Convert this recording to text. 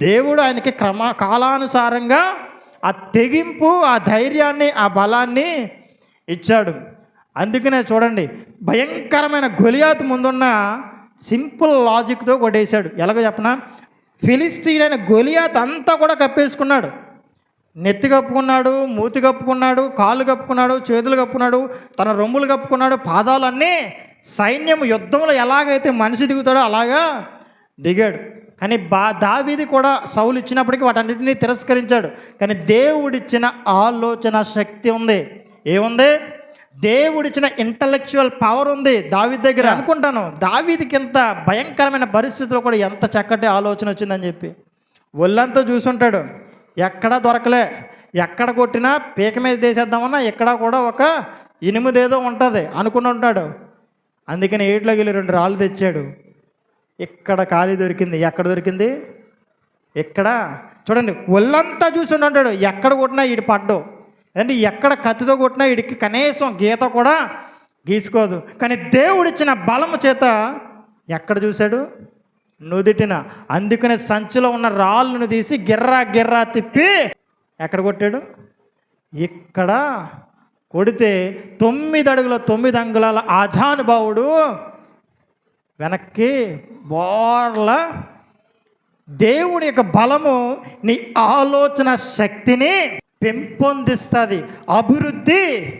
దేవుడు ఆయనకి క్రమ కాలానుసారంగా ఆ తెగింపు ఆ ధైర్యాన్ని ఆ బలాన్ని ఇచ్చాడు. అందుకనే చూడండి భయంకరమైన గొలియాత్ ముందున్న సింపుల్ లాజిక్తో కొట్టేశాడు. ఎలాగో చెప్పనా? ఫిలిస్తీన్ గొలియాత్ అంతా కూడా కప్పేసుకున్నాడు. నెత్తి కప్పుకున్నాడు మూతి కప్పుకున్నాడు కాళ్ళు కప్పుకున్నాడు చేతులు కప్పుకున్నాడు తన రొమ్ములు కప్పుకున్నాడు పాదాలన్నీ సైన్యం యుద్ధంలో ఎలాగైతే మనిషి దిగుతాడో అలాగా దిగాడు. కానీ బా దావీది కూడా సౌలు ఇచ్చినప్పటికీ వాటన్నిటిని తిరస్కరించాడు. కానీ దేవుడిచ్చిన ఆలోచన శక్తి ఉంది. ఏముంది? దేవుడిచ్చిన ఇంటలెక్చువల్ పవర్ ఉంది దావీద్ దగ్గర. అనుకుంటాను దావీదికి ఇంత భయంకరమైన పరిస్థితిలో కూడా ఎంత చక్కటి ఆలోచన వచ్చిందని చెప్పి. ఒళ్ళంతా చూసుంటాడు. ఎక్కడా దొరకలే. ఎక్కడ కొట్టినా పీక మీద తీసేద్దామన్నా ఎక్కడా కూడా ఒక ఇనుముదేదో ఉంటుంది అనుకుని ఉంటాడు. అందుకని ఏట్లోకి వెళ్ళి రెండు రాళ్ళు తెచ్చాడు. ఇక్కడ ఖాళీ దొరికింది? ఎక్కడ దొరికింది? ఇక్కడ చూడండి ఒళ్ళంతా చూసి ఉంటాడు ఎక్కడ కొట్టినా ఇడి పడ్డు. అంటే ఎక్కడ కత్తితో కొట్టినా వీడికి కనీసం గీత కూడా గీసుకోదు. కానీ దేవుడిచ్చిన బలము చేత ఎక్కడ చూశాడు? నుదిటిన. అందుకనే సంచిలో ఉన్న రాళ్ళను తీసి గిర్రా గిర్రా తిప్పి ఎక్కడ కొట్టాడు? ఇక్కడ కొడితే తొమ్మిది అడుగుల తొమ్మిది అంగుళాల ఆజానుభావుడు వెనక్కి బోర్ల దేవుడి యొక్క బలము నీ ఆలోచన శక్తిని పెంపొందిస్తుంది. అభివృద్ధి